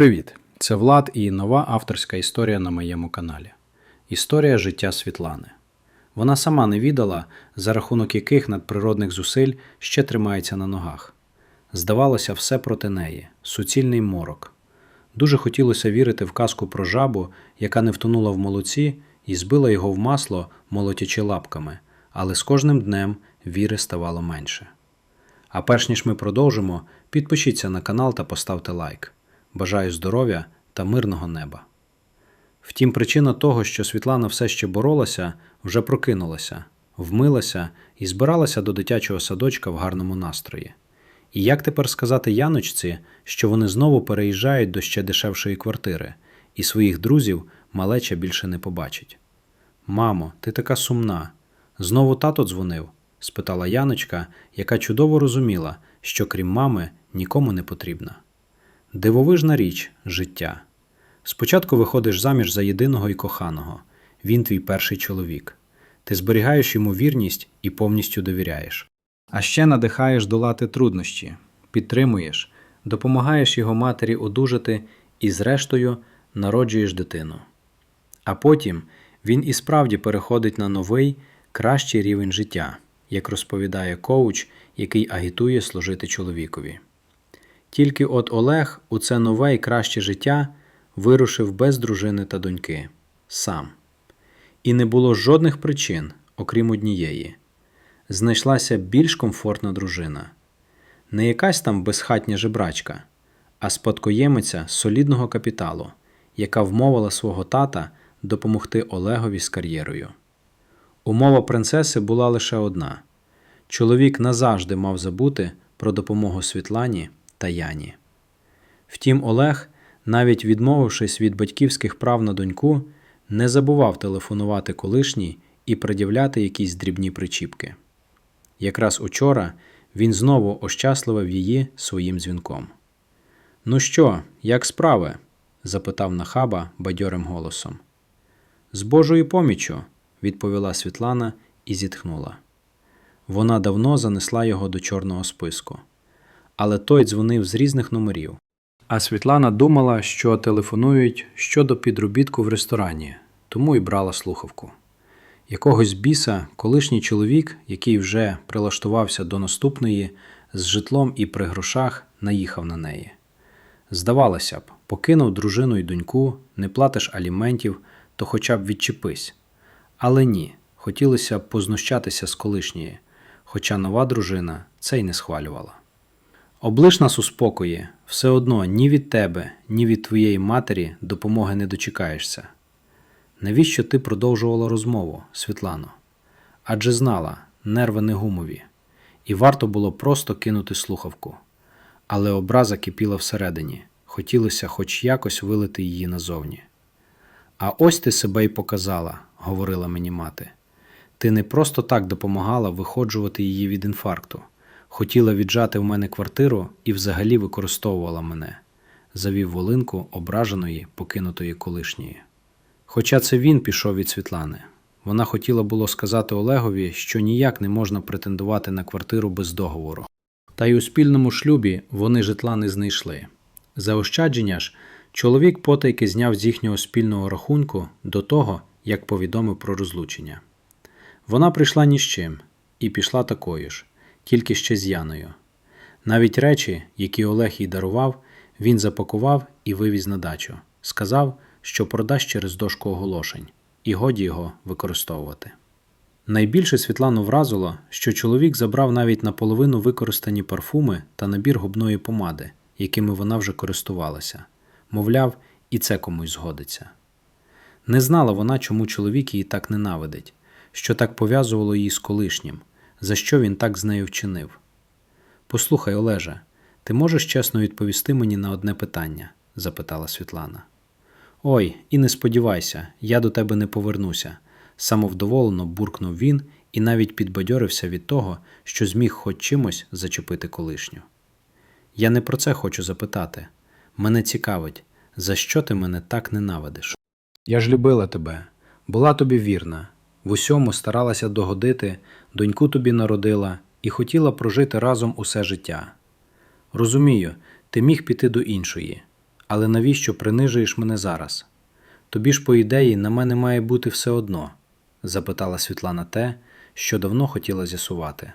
Привіт! Це Влад і нова авторська історія на моєму каналі. Історія життя Світлани. Вона сама не відала, за рахунок яких надприродних зусиль ще тримається на ногах. Здавалося, все проти неї суцільний морок. Дуже хотілося вірити в казку про жабу, яка не втонула в молоці і збила його в масло, молотячи лапками, але з кожним днем віри ставало менше. А перш ніж ми продовжимо, підпишіться на канал та поставте лайк. Бажаю здоров'я та мирного неба. Втім, причина того, що Світлана все ще боролася, вже прокинулася, вмилася і збиралася до дитячого садочка в гарному настрої. І як тепер сказати Яночці, що вони знову переїжджають до ще дешевшої квартири, і своїх друзів малеча більше не побачить? Мамо, ти така сумна. Знову тато дзвонив? спитала Яночка, яка чудово розуміла, що крім мами нікому не потрібна. Дивовижна річ життя. Спочатку виходиш заміж за єдиного і коханого, він твій перший чоловік. Ти зберігаєш йому вірність і повністю довіряєш. А ще надихаєш долати труднощі, підтримуєш, допомагаєш його матері одужати і, зрештою, народжуєш дитину. А потім він і справді переходить на новий, кращий рівень життя, як розповідає коуч, який агітує служити чоловікові. Тільки от Олег у це нове і краще життя вирушив без дружини та доньки сам. І не було жодних причин, окрім однієї. Знайшлася більш комфортна дружина, не якась там безхатня жебрачка, а спадкоємиця солідного капіталу, яка вмовила свого тата допомогти Олегові з кар'єрою. Умова принцеси була лише одна: чоловік назавжди мав забути про допомогу Світлані та Яні. Втім, Олег, навіть відмовившись від батьківських прав на доньку, не забував телефонувати колишній і пред'являти якісь дрібні причіпки. Якраз учора він знову ощасливив її своїм дзвінком. Ну що, як справи? запитав нахаба бадьорим голосом. З Божою поміччю, відповіла Світлана і зітхнула. Вона давно занесла його до чорного списку але той дзвонив з різних номерів. А Світлана думала, що телефонують щодо підробітку в ресторані, тому й брала слухавку. Якогось біса, колишній чоловік, який вже прилаштувався до наступної, з житлом і при грошах, наїхав на неї. Здавалося б, покинув дружину й доньку, не платиш аліментів, то хоча б відчепись. Але ні, хотілося б познущатися з колишньої, хоча нова дружина це й не схвалювала. Облиш нас у спокої, все одно ні від тебе, ні від твоєї матері допомоги не дочекаєшся. Навіщо ти продовжувала розмову, Світлано? Адже знала, нерви не гумові, і варто було просто кинути слухавку. Але образа кипіла всередині, хотілося хоч якось вилити її назовні. А ось ти себе й показала, говорила мені мати. Ти не просто так допомагала виходжувати її від інфаркту хотіла віджати в мене квартиру і взагалі використовувала мене, завів волинку ображеної, покинутої колишньої. Хоча це він пішов від Світлани. Вона хотіла було сказати Олегові, що ніяк не можна претендувати на квартиру без договору. Та й у спільному шлюбі вони житла не знайшли. Заощадження ж, чоловік потайки зняв з їхнього спільного рахунку до того, як повідомив про розлучення. Вона прийшла ні з чим і пішла такою ж, тільки ще з Яною. Навіть речі, які Олег їй дарував, він запакував і вивіз на дачу. Сказав, що продасть через дошку оголошень, і годі його використовувати. Найбільше Світлану вразило, що чоловік забрав навіть наполовину використані парфуми та набір губної помади, якими вона вже користувалася, мовляв, і це комусь згодиться. Не знала вона, чому чоловік її так ненавидить, що так пов'язувало її з колишнім, за що він так з нею вчинив. Послухай, Олеже, ти можеш чесно відповісти мені на одне питання? запитала Світлана. Ой, і не сподівайся, я до тебе не повернуся, самовдоволено буркнув він і навіть підбадьорився від того, що зміг хоч чимось зачепити колишню. Я не про це хочу запитати. Мене цікавить, за що ти мене так ненавидиш? Я ж любила тебе, була тобі вірна, в усьому старалася догодити, доньку тобі народила і хотіла прожити разом усе життя. Розумію, ти міг піти до іншої, Але навіщо принижуєш мене зараз? Тобі ж, по ідеї, на мене має бути все одно, запитала Світлана те, що давно хотіла з'ясувати.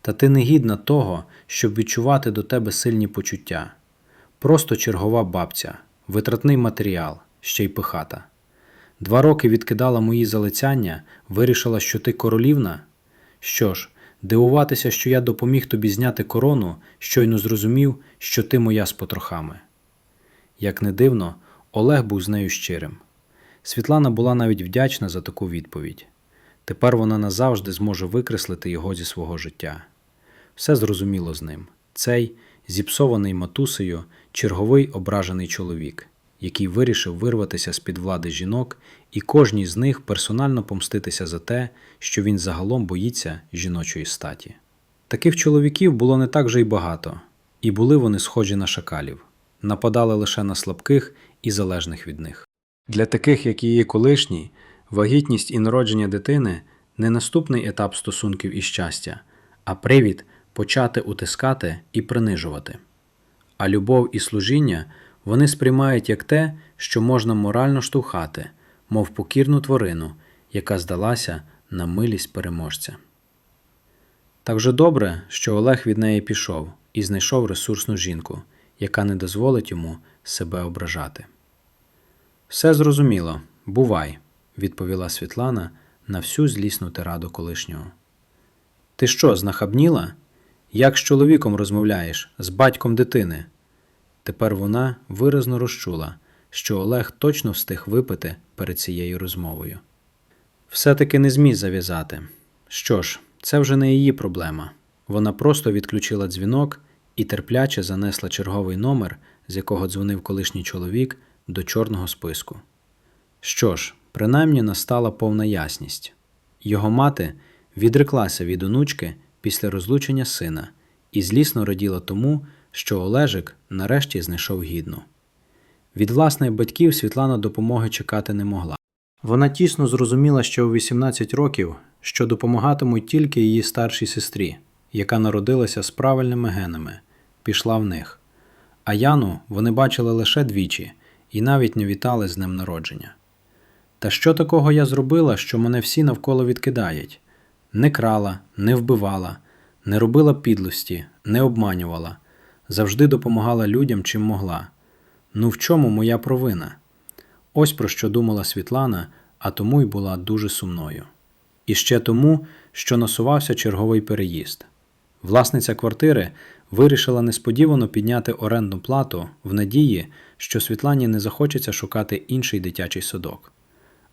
Та ти не гідна того, щоб відчувати до тебе сильні почуття. Просто чергова бабця, витратний матеріал, ще й пихата. Два роки відкидала мої залицяння, вирішила, що ти королівна? Що ж, дивуватися, що я допоміг тобі зняти корону, щойно зрозумів, що ти моя з потрохами. Як не дивно, Олег був з нею щирим. Світлана була навіть вдячна за таку відповідь. Тепер вона назавжди зможе викреслити його зі свого життя. Все зрозуміло з ним. Цей, зіпсований матусею, черговий ображений чоловік, який вирішив вирватися з під влади жінок і кожній з них персонально помститися за те, що він загалом боїться жіночої статі. Таких чоловіків було не так же й багато, і були вони схожі на шакалів, нападали лише на слабких і залежних від них. Для таких, як її колишній, вагітність і народження дитини не наступний етап стосунків і щастя, а привід почати утискати і принижувати. А любов і служіння вони сприймають як те, що можна морально штовхати, мов покірну тварину, яка здалася на милість переможця. Так же добре, що Олег від неї пішов і знайшов ресурсну жінку, яка не дозволить йому себе ображати. Все зрозуміло, бувай, відповіла Світлана на всю злісну тираду колишнього. Ти що, знахабніла? Як з чоловіком розмовляєш, з батьком дитини? Тепер вона виразно розчула, що Олег точно встиг випити перед цією розмовою. Все-таки не зміг зав'язати. Що ж, це вже не її проблема. Вона просто відключила дзвінок і терпляче занесла черговий номер, з якого дзвонив колишній чоловік, до чорного списку. Що ж, принаймні настала повна ясність. Його мати відреклася від онучки після розлучення сина і злісно раділа тому, що Олежик нарешті знайшов гідну. Від власних батьків Світлана допомоги чекати не могла. Вона тісно зрозуміла ще у 18 років, що допомагатимуть тільки її старшій сестрі, яка народилася з правильними генами, пішла в них. А Яну вони бачили лише двічі і навіть не вітали з днем народження. Та що такого я зробила, що мене всі навколо відкидають? Не крала, не вбивала, не робила підлості, не обманювала, завжди допомагала людям, чим могла. Ну в чому моя провина? Ось про що думала Світлана, а тому й була дуже сумною. І ще тому, що насувався черговий переїзд. Власниця квартири вирішила несподівано підняти орендну плату в надії, що Світлані не захочеться шукати інший дитячий садок.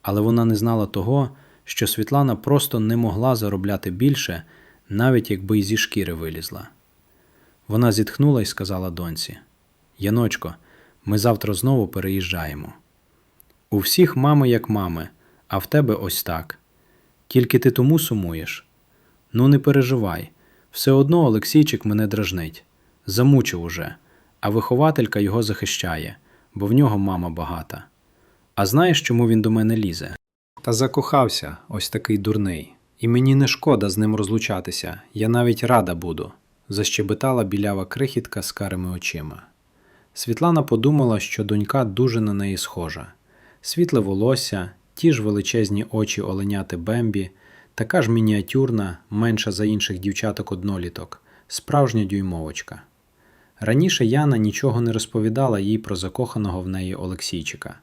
Але вона не знала того, що Світлана просто не могла заробляти більше, навіть якби й зі шкіри вилізла. Вона зітхнула і сказала доньці: Яночко, ми завтра знову переїжджаємо. У всіх мами як мами, а в тебе ось так. Тільки ти тому сумуєш. Ну, не переживай, все одно Олексійчик мене дражнить. Замучив уже, а вихователька його захищає, бо в нього мама багата. А знаєш, чому він до мене лізе? Та закохався, ось такий дурний. І мені не шкода з ним розлучатися, я навіть рада буду, защебетала білява крихітка з карими очима. Світлана подумала, що донька дуже на неї схожа. Світле волосся, ті ж величезні очі оленяти Бембі, така ж мініатюрна, менша за інших дівчаток одноліток, справжня дюймовочка. Раніше Яна нічого не розповідала їй про закоханого в неї Олексійчика.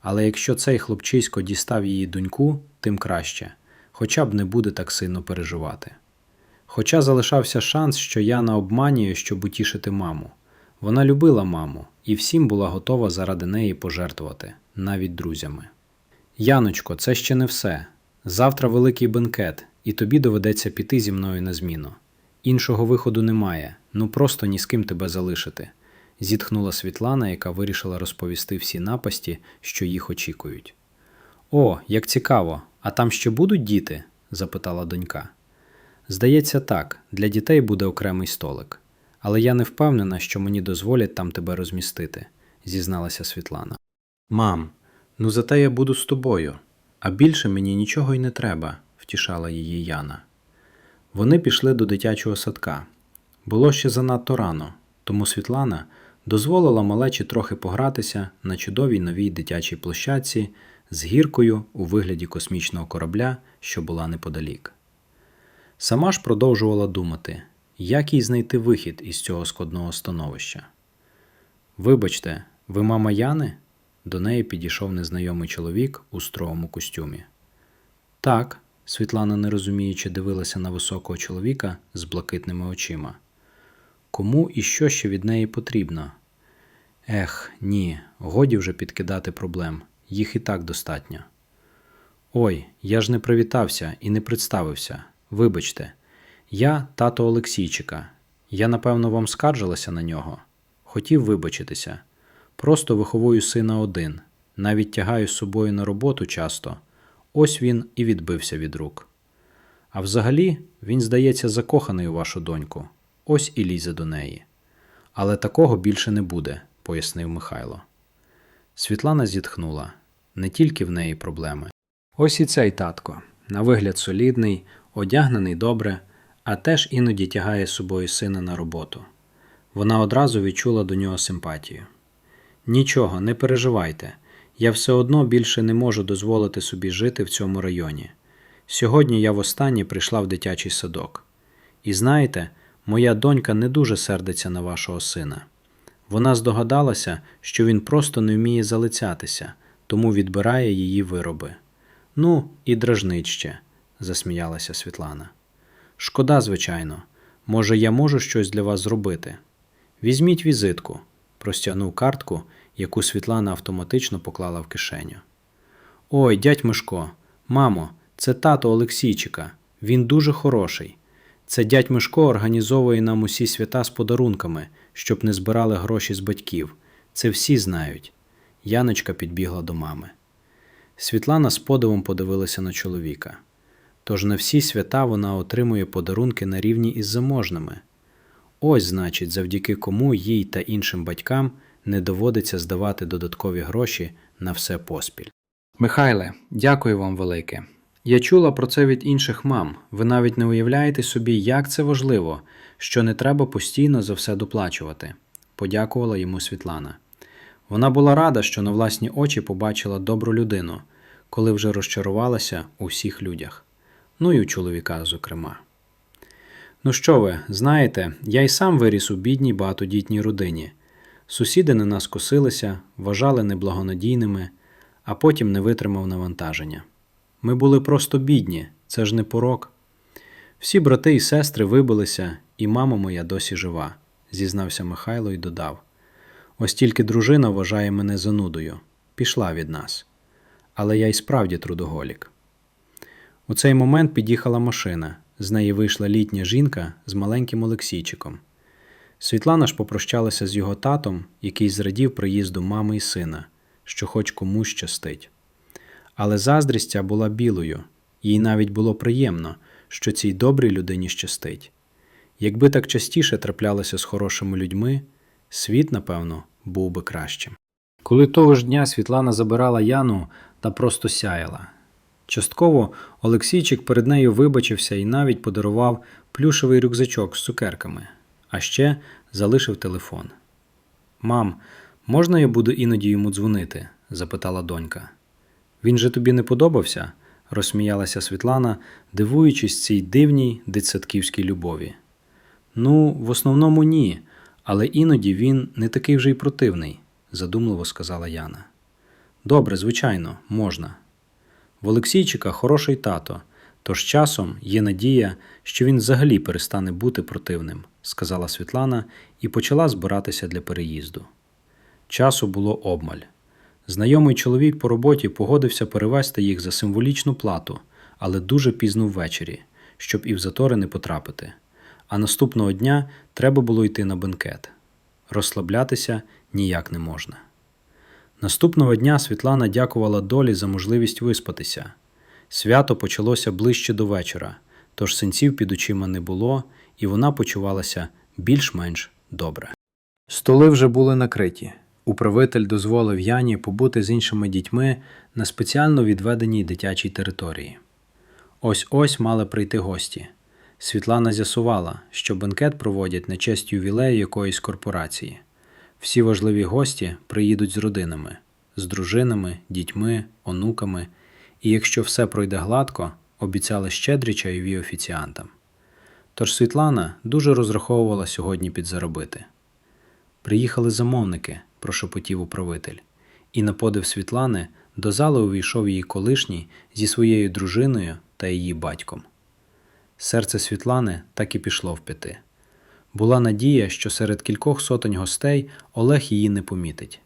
Але якщо цей хлопчисько дістав її доньку, тим краще, хоча б не буде так сильно переживати. Хоча залишався шанс, що Яна обманює, щоб утішити маму. Вона любила маму і всім була готова заради неї пожертвувати, навіть друзями. Яночко, це ще не все. Завтра великий бенкет, і тобі доведеться піти зі мною на зміну. Іншого виходу немає, ну просто ні з ким тебе залишити. Зітхнула Світлана, яка вирішила розповісти всі напасті, що їх очікують. О, як цікаво, а там ще будуть діти? запитала донька. Здається, так, для дітей буде окремий столик. Але я не впевнена, що мені дозволять там тебе розмістити, зізналася Світлана. Мам, ну зате я буду з тобою, а більше мені нічого й не треба, втішала її Яна. Вони пішли до дитячого садка. Було ще занадто рано, тому Світлана дозволила малечі трохи погратися на чудовій новій дитячій площадці з гіркою у вигляді космічного корабля, що була неподалік. Сама ж продовжувала думати, як їй знайти вихід із цього складного становища. Вибачте, ви мама Яни? До неї підійшов незнайомий чоловік у строгому костюмі. Так, Світлана нерозуміючи дивилася на високого чоловіка з блакитними очима. Кому і що ще від неї потрібно? Ех, ні, годі вже підкидати проблем, їх і так достатньо. Ой, я ж не привітався і не представився. Вибачте, я тато Олексійчика. Я, напевно, вам скаржилася на нього. Хотів вибачитися. Просто виховую сина один, навіть тягаю з собою на роботу часто. Ось він і відбився від рук. А взагалі, він, здається, закоханий у вашу доньку. Ось і лізе до неї. Але такого більше не буде, пояснив Михайло. Світлана зітхнула не тільки в неї проблеми. Ось і цей татко, на вигляд солідний, одягнений добре, а теж іноді тягає з собою сина на роботу. Вона одразу відчула до нього симпатію. Нічого, не переживайте. Я все одно більше не можу дозволити собі жити в цьому районі. Сьогодні я востаннє прийшла в дитячий садок. І знаєте, моя донька не дуже сердиться на вашого сина. Вона здогадалася, що він просто не вміє залицятися, тому відбирає її вироби. Ну, і дражнить ще, засміялася Світлана. Шкода, звичайно. Може, я можу щось для вас зробити. Візьміть візитку, простягнув картку, яку Світлана автоматично поклала в кишеню. Ой, дядь Мишко, мамо, це тато Олексійчика. Він дуже хороший. Це дядь Мишко організовує нам усі свята з подарунками, щоб не збирали гроші з батьків. Це всі знають. Яночка підбігла до мами. Світлана з подивом подивилася на чоловіка. Тож на всі свята вона отримує подарунки на рівні із заможними. Ось, значить, завдяки кому їй та іншим батькам не доводиться здавати додаткові гроші на все поспіль. Михайле, дякую вам велике. Я чула про це від інших мам. Ви навіть не уявляєте собі, як це важливо, що не треба постійно за все доплачувати, подякувала йому Світлана. Вона була рада, що на власні очі побачила добру людину, коли вже розчарувалася у всіх людях, ну і у чоловіка, зокрема. Ну що ви, знаєте, я й сам виріс у бідній багатодітній родині. Сусіди на нас косилися, вважали неблагонадійними, а потім не витримав навантаження. Ми були просто бідні, це ж не порок. Всі брати і сестри вибилися, і мама моя досі жива, зізнався Михайло і додав. Ось тільки дружина вважає мене занудою, пішла від нас. Але я й справді трудоголік. У цей момент під'їхала машина. З неї вийшла літня жінка з маленьким Олексійчиком. Світлана ж попрощалася з його татом, який зрадів приїзду мами і сина, що хоч комусь щастить. Але заздрістя була білою, їй навіть було приємно, що цій добрій людині щастить. Якби так частіше траплялося з хорошими людьми, світ, напевно, був би кращим. Коли того ж дня Світлана забирала Яну та просто сяяла. Частково Олексійчик перед нею вибачився і навіть подарував плюшевий рюкзачок з цукерками, а ще залишив телефон. Мам, можна я буду іноді йому дзвонити? запитала донька. Він же тобі не подобався? розсміялася Світлана, дивуючись цій дивній дитсадківській любові. Ну, в основному ні, але іноді він не такий вже й противний, задумливо сказала Яна. Добре, звичайно, можна. В Олексійчика хороший тато, тож часом є надія, що він взагалі перестане бути противним, сказала Світлана і почала збиратися для переїзду. Часу було обмаль. Знайомий чоловік по роботі погодився перевезти їх за символічну плату, але дуже пізно ввечері, щоб і в затори не потрапити. А наступного дня треба було йти на бенкет. Розслаблятися ніяк не можна. Наступного дня Світлана дякувала долі за можливість виспатися. Свято почалося ближче до вечора, тож синців під очима не було, і вона почувалася більш-менш добре. Столи вже були накриті. Управитель дозволив Яні побути з іншими дітьми на спеціально відведеній дитячій території. Ось ось мали прийти гості. Світлана з'ясувала, що бенкет проводять на честь ювілею якоїсь корпорації. Всі важливі гості приїдуть з родинами, з дружинами, дітьми, онуками, і якщо все пройде гладко, обіцяли щедрі чайові офіціантам. Тож Світлана дуже розраховувала сьогодні підзаробити. Приїхали замовники, прошепотів управитель, і на подив Світлани до зали увійшов її колишній зі своєю дружиною та її батьком. Серце Світлани так і пішло в п'яти. Була надія, що серед кількох сотень гостей Олег її не помітить.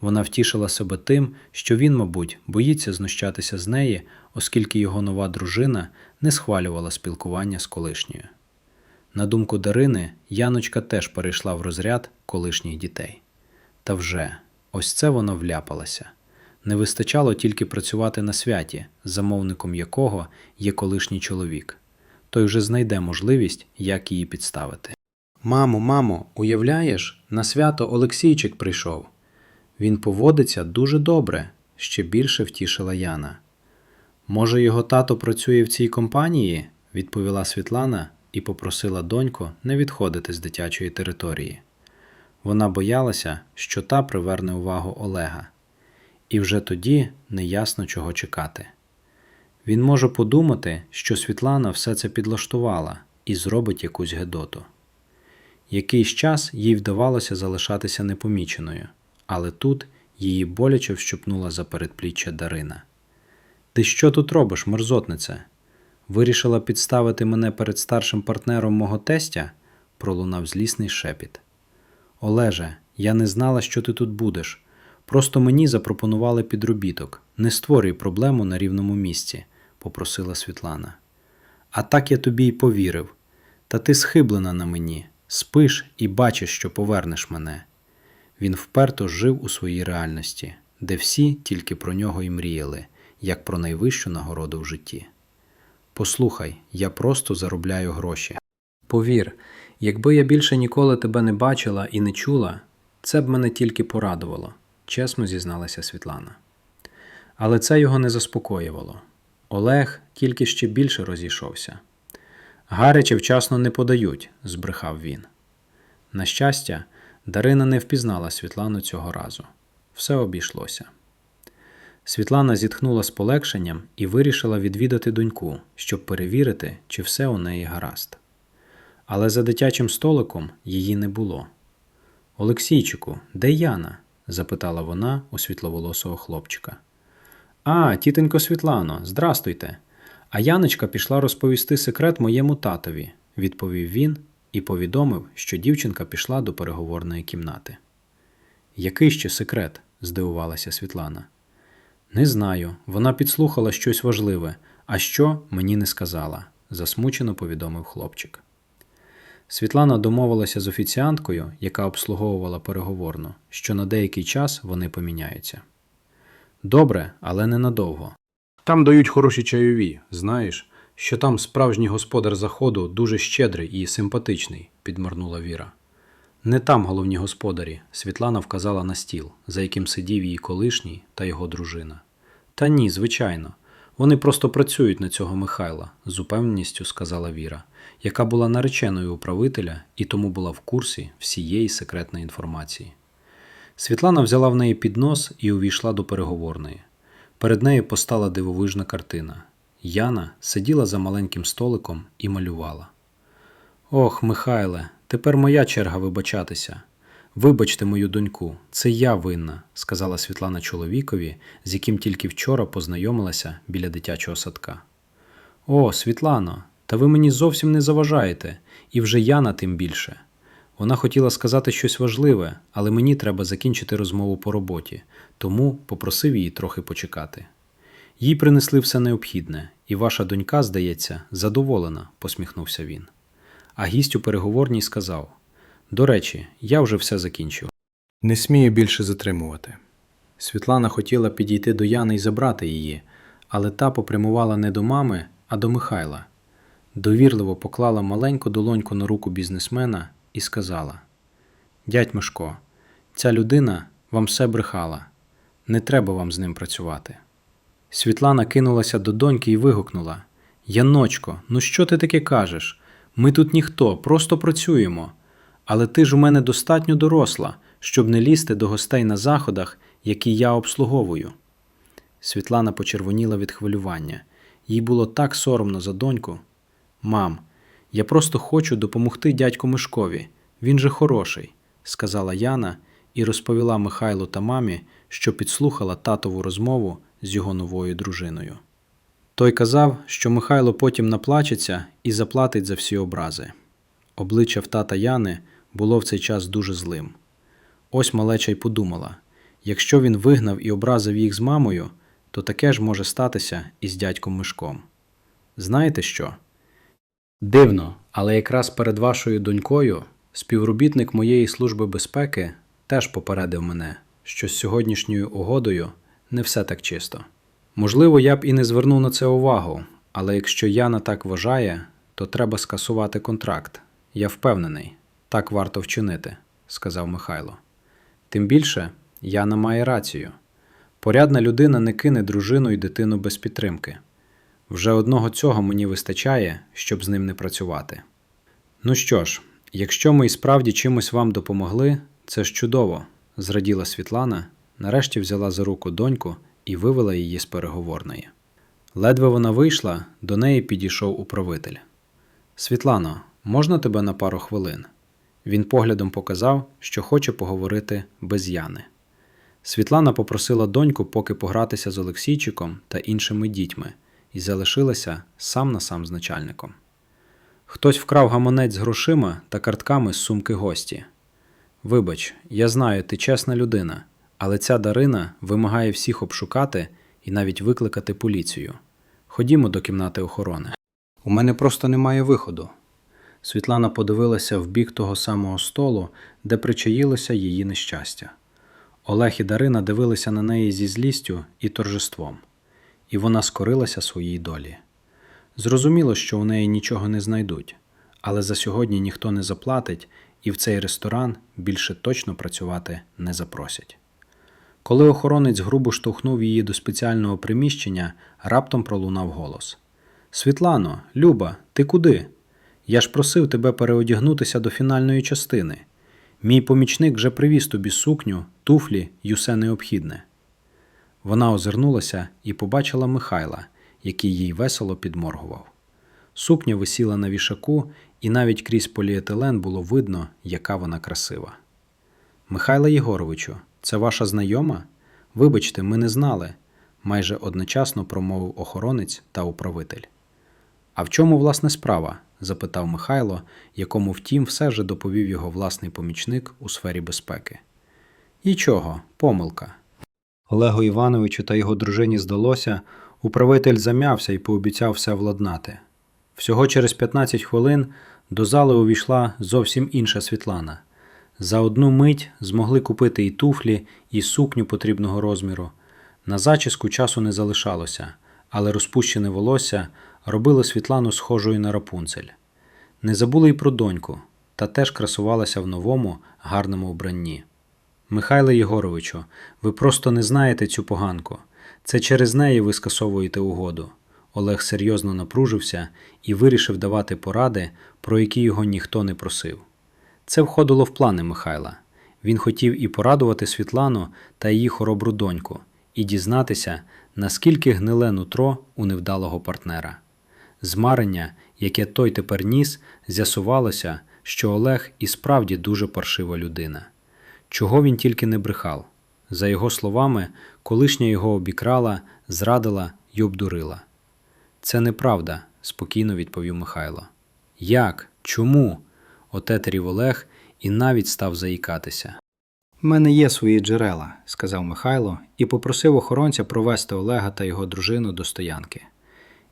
Вона втішила себе тим, що він, мабуть, боїться знущатися з неї, оскільки його нова дружина не схвалювала спілкування з колишньою. На думку Дарини, Яночка теж перейшла в розряд колишніх дітей. Та вже, ось це вона вляпалася. Не вистачало тільки працювати на святі, замовником якого є колишній чоловік. Той вже знайде можливість, як її підставити. Мамо, мамо, уявляєш, на свято Олексійчик прийшов. Він поводиться дуже добре, ще більше втішила Яна. Може, його тато працює в цій компанії? відповіла Світлана і попросила доньку не відходити з дитячої території. Вона боялася, що та приверне увагу Олега, і вже тоді неясно чого чекати. Він може подумати, що Світлана все це підлаштувала і зробить якусь гедоту. Якийсь час їй вдавалося залишатися непоміченою, але тут її боляче вщупнула за передпліччя Дарина. Ти що тут робиш, мерзотнице? Вирішила підставити мене перед старшим партнером мого тестя? пролунав злісний шепіт. Олеже, я не знала, що ти тут будеш. Просто мені запропонували підробіток. Не створюй проблему на рівному місці, попросила Світлана. А так я тобі й повірив. Та ти схиблена на мені, спиш і бачиш, що повернеш мене. Він вперто жив у своїй реальності, де всі тільки про нього й мріяли, як про найвищу нагороду в житті. Послухай, я просто заробляю гроші. Повір, якби я більше ніколи тебе не бачила і не чула, це б мене тільки порадувало, чесно зізналася Світлана. Але це його не заспокоювало. Олег тільки ще більше розійшовся. Гаряче вчасно не подають, збрехав він. На щастя, Дарина не впізнала Світлану цього разу. Все обійшлося. Світлана зітхнула з полегшенням і вирішила відвідати доньку, щоб перевірити, чи все у неї гаразд. Але за дитячим столиком її не було. Олексійчику, де Яна? запитала вона у світловолосого хлопчика. А, тітенько Світлано, здрастуйте. А Яночка пішла розповісти секрет моєму татові, відповів він і повідомив, що дівчинка пішла до переговорної кімнати. Який ще секрет? здивувалася Світлана. Не знаю. Вона підслухала щось важливе, а що мені не сказала, засмучено повідомив хлопчик. Світлана домовилася з офіціанткою, яка обслуговувала переговорну, що на деякий час вони поміняються. Добре, але ненадовго. Там дають хороші чайові, знаєш, що там справжній господар заходу дуже щедрий і симпатичний, підморнула Віра. Не там головні господарі, Світлана вказала на стіл, за яким сидів її колишній та його дружина. Та ні, звичайно. Вони просто працюють на цього Михайла, з упевненістю сказала Віра, яка була нареченою управителя і тому була в курсі всієї секретної інформації. Світлана взяла в неї піднос і увійшла до переговорної. Перед нею постала дивовижна картина. Яна сиділа за маленьким столиком і малювала. Ох, Михайле, тепер моя черга вибачатися. Вибачте мою доньку, це я винна, сказала Світлана чоловікові, з яким тільки вчора познайомилася біля дитячого садка. О, Світлано, та ви мені зовсім не заважаєте, і вже Яна тим більше. Вона хотіла сказати щось важливе, але мені треба закінчити розмову по роботі, тому попросив її трохи почекати. Їй принесли все необхідне, і ваша донька, здається, задоволена, посміхнувся він. А гість у переговорній сказав: До речі, я вже все закінчив. Не смію більше затримувати. Світлана хотіла підійти до Яни і забрати її, але та попрямувала не до мами, а до Михайла. Довірливо поклала маленьку долоньку на руку бізнесмена і сказала: Дядь Мишко, ця людина вам все брехала. Не треба вам з ним працювати. Світлана кинулася до доньки і вигукнула: Яночко, ну що ти таке кажеш? Ми тут ніхто, просто працюємо. Але ти ж у мене достатньо доросла, щоб не лізти до гостей на заходах, які я обслуговую. Світлана почервоніла від хвилювання. Їй було так соромно за доньку. Мам, я просто хочу допомогти дядьку Мишкові. Він же хороший, сказала Яна і розповіла Михайлу та мамі, що підслухала татову розмову з його новою дружиною. Той казав, що Михайло потім наплачеться і заплатить за всі образи. Обличчя в тата Яни було в цей час дуже злим. Ось малеча й подумала: якщо він вигнав і образив їх з мамою, то таке ж може статися і з дядьком Мишком. Знаєте що? Дивно, але якраз перед вашою донькою співробітник моєї служби безпеки теж попередив мене, що з сьогоднішньою угодою не все так чисто. Можливо, я б і не звернув на це увагу, але якщо Яна так вважає, то треба скасувати контракт. Я впевнений, так варто вчинити, сказав Михайло. Тим більше Яна має рацію. Порядна людина не кине дружину і дитину без підтримки. Вже одного цього мені вистачає, щоб з ним не працювати. Ну що ж, якщо ми і справді чимось вам допомогли, це ж чудово, зраділа Світлана, нарешті взяла за руку доньку і вивела її з переговорної. Ледве вона вийшла, до неї підійшов управитель. Світлано, можна тебе на пару хвилин? Він поглядом показав, що хоче поговорити без Яни. Світлана попросила доньку поки погратися з Олексійчиком та іншими дітьми і залишилася сам на сам з начальником. Хтось вкрав гаманець з грошима та картками з сумки гості. Вибач, я знаю, ти чесна людина, але ця Дарина вимагає всіх обшукати і навіть викликати поліцію. Ходімо до кімнати охорони. У мене просто немає виходу. Світлана подивилася в бік того самого столу, де причаїлося її нещастя. Олег і Дарина дивилися на неї зі злістю і торжеством, і вона скорилася своїй долі. Зрозуміло, що у неї нічого не знайдуть, але за сьогодні ніхто не заплатить, і в цей ресторан більше точно працювати не запросять. Коли охоронець грубо штовхнув її до спеціального приміщення, раптом пролунав голос: Світлано, Люба, ти куди? Я ж просив тебе переодягнутися до фінальної частини. Мій помічник вже привіз тобі сукню, туфлі й усе необхідне. Вона озирнулася і побачила Михайла, який їй весело підморгував. Сукня висіла на вішаку, і навіть крізь поліетилен було видно, яка вона красива. Михайла Єгоровичу, це ваша знайома? Вибачте, ми не знали, майже одночасно промовив охоронець та управитель. А в чому власне справа? запитав Михайло, якому втім все же доповів його власний помічник у сфері безпеки. Нічого, помилка. Олегу Івановичу та його дружині здалося, управитель зам'явся і пообіцяв все владнати. Всього через 15 хвилин до зали увійшла зовсім інша Світлана. За одну мить змогли купити і туфлі, і сукню потрібного розміру. На зачіску часу не залишалося, але розпущене волосся робило Світлану схожою на рапунцель. Не забули й про доньку, та теж красувалася в новому, гарному вбранні. Михайле Єгоровичу, ви просто не знаєте цю поганку. Це через неї ви скасовуєте угоду. Олег серйозно напружився і вирішив давати поради, про які його ніхто не просив. Це входило в плани Михайла. Він хотів і порадувати Світлану та її хоробру доньку, і дізнатися, наскільки гниле нутро у невдалого партнера. З марення, яке той тепер ніс, з'ясувалося, що Олег і справді дуже паршива людина. Чого він тільки не брехав. За його словами, колишня його обікрала, зрадила й обдурила. Це неправда, спокійно відповів Михайло. Як? Чому? отетерів Олег і навіть став заїкатися. У мене є свої джерела, сказав Михайло і попросив охоронця провести Олега та його дружину до стоянки.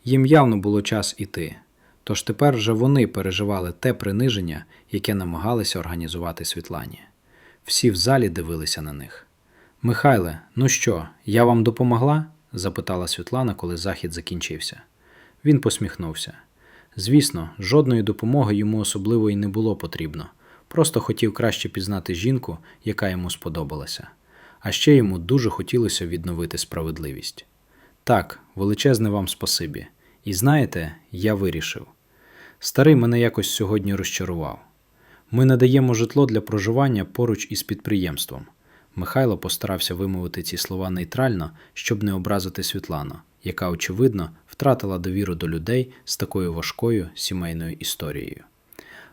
Їм явно було час іти, тож тепер вже вони переживали те приниження, яке намагалися організувати Світлані. Всі в залі дивилися на них. Михайле, ну що, я вам допомогла? запитала Світлана, коли захід закінчився. Він посміхнувся. Звісно, жодної допомоги йому особливо і не було потрібно, просто хотів краще пізнати жінку, яка йому сподобалася. А ще йому дуже хотілося відновити справедливість. Так, величезне вам спасибі. І знаєте, я вирішив. Старий мене якось сьогодні розчарував. Ми надаємо житло для проживання поруч із підприємством. Михайло постарався вимовити ці слова нейтрально, щоб не образити Світлану, яка, очевидно, втратила довіру до людей з такою важкою сімейною історією.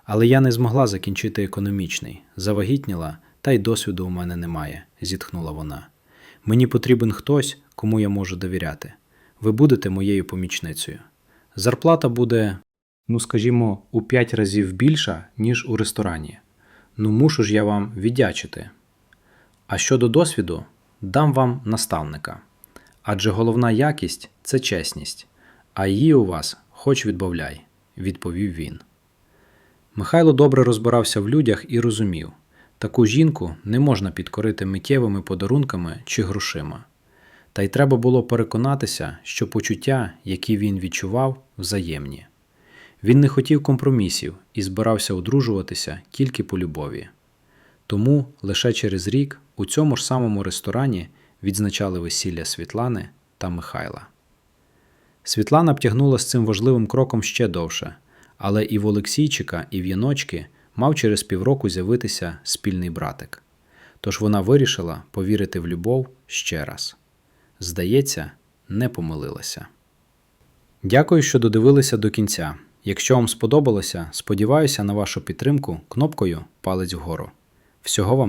Але я не змогла закінчити економічний, завагітніла, та й досвіду у мене немає, зітхнула вона. Мені потрібен хтось, кому я можу довіряти. Ви будете моєю помічницею. Зарплата буде, ну скажімо, у п'ять разів більша, ніж у ресторані. Ну, мушу ж я вам віддячити. А щодо досвіду, дам вам наставника. Адже головна якість це чесність, а її у вас хоч відбавляй, відповів він. Михайло добре розбирався в людях і розумів, таку жінку не можна підкорити миттєвими подарунками чи грошима. Та й треба було переконатися, що почуття, які він відчував, взаємні. Він не хотів компромісів і збирався одружуватися тільки по любові. Тому лише через рік у цьому ж самому ресторані відзначали весілля Світлани та Михайла. Світлана б з цим важливим кроком ще довше, але і в Олексійчика, і в Яночки мав через півроку з'явитися спільний братик. Тож вона вирішила повірити в любов ще раз. Здається, не помилилася. Дякую, що додивилися до кінця. Якщо вам сподобалося, сподіваюся на вашу підтримку кнопкою Палець вгору. Всього вам